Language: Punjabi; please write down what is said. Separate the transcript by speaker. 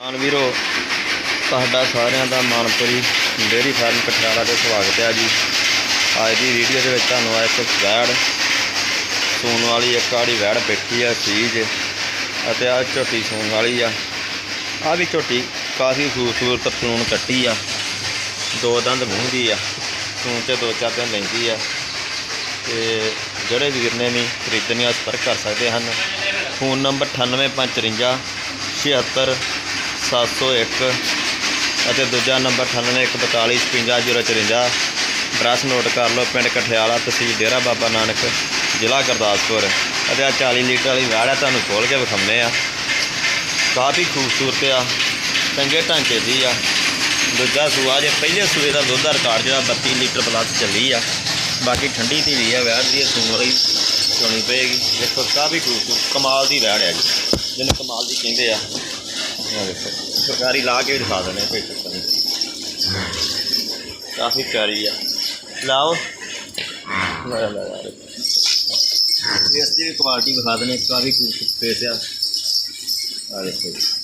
Speaker 1: ਮਾਨ ਵੀਰੋ, ਤੁਹਾਡਾ ਸਾਰਿਆਂ ਦਾ ਮਾਨਪੁਰੀ ਡੇਅਰੀ ਫਾਰਮ ਪਟਿਆਲਾ ਤੇ ਸਵਾਗਤ ਹੈ ਜੀ। ਅੱਜ ਦੀ ਵੀਡੀਓ ਦੇ ਵਿੱਚ ਤੁਹਾਨੂੰ ਇੱਕ ਵੈੜ, ਸੂਣ ਵਾਲੀ ਇੱਕ ਆੜੀ ਵੈੜ ਬੈਠੀ ਆ, ਸੀਜ ਅਤੇ ਆ ਝੋਟੀ ਸੂਣ ਵਾਲੀ ਆ। ਆ ਵੀ ਝੋਟੀ ਕਾਫੀ ਖੂਬਸੂਰਤ ਸੂਣ ਕੱਟੀ ਆ। ਦੋ ਦੰਦ ਮੂੰਹਦੀ ਆ ਸੂਣ ਤੇ ਦੋ ਚਾਰ ਦਿਨ ਲੈਂਦੀ ਆ। ਤੇ ਜਿਹੜੇ ਵੀਰ ਨੇ ਵੀ ਖਰੀਦਣੀ ਆ ਸੰਪਰਕ ਕਰ ਸਕਦੇ ਹਨ। ਫੋਨ ਨੰਬਰ 9854 76 701 ਅਤੇ ਦੂਜਾ ਨੰਬਰ 9814455054 ਐਡਰੈਸ ਨੋਟ ਕਰ ਲਓ, ਪਿੰਡ ਕਠਿਆਲਾ, ਤਹਿਸੀਲ ਡੇਰਾ ਬਾਬਾ ਨਾਨਕ, ਜ਼ਿਲ੍ਹਾ ਗੁਰਦਾਸਪੁਰ। ਅਤੇ ਆ 40 ਲੀਟਰ ਵਾਲੀ ਵੈੜ ਆ, ਤੁਹਾਨੂੰ ਖੋਲ ਕੇ ਵਿਖਾਉਂਦੇ ਆ। ਕਾਫੀ ਖੂਬਸੂਰਤ ਆ, ਚੰਗੇ ਢਾਂਚੇ ਦੀ ਆ। ਦੂਜਾ ਸੂਆ, ਜੇ ਪਹਿਲੇ ਸੂਏ ਦਾ ਦੁੱਧ ਦਾ ਰਿਕਾਰਡ ਜਿਹੜਾ 32 ਲੀਟਰ ਪਲੱਸ ਚੱਲੀ ਆ, ਬਾਕੀ ਠੰਡੀ ਦੀ ਵੀ ਆ, ਵੈੜ ਦੀ ਇਹ ਸੂਣ ਵਾਲੀ ਚੋਣੀ ਪਏਗੀ। ਦੇਖੋ, ਕਾਫੀ ਖੂਬਸੂਰਤ, ਕਮਾਲ ਦੀ ਵੈੜ ਆ ਜੀ, ਜਿਹਨੂੰ ਕਮਾਲ ਦੀ ਕਹਿੰਦੇ ਆ। ਆਹ ਦੇਖੋ, ਸਰਕਾਰੀ ਲਾ ਕੇ ਦਿਖਾ ਦਿੰਦੇ ਆ ਕੋਈ ਚੱਕਰ ਨਹੀਂ। ਕਾਫੀ ਪਿਆਰੀ ਆ। ਲਾਓ। ਲੈ ਲੈ ਲੈ ਇਸ ਦੀ ਵੀ ਕੁਆਲਿਟੀ ਵਿਖਾ ਦਿੰਦੇ ਕਾਫੀ ਖੂਬਸੂਰਤ ਫੇਸ ਆ। ਆ ਦੇਖੋ ਜੀ।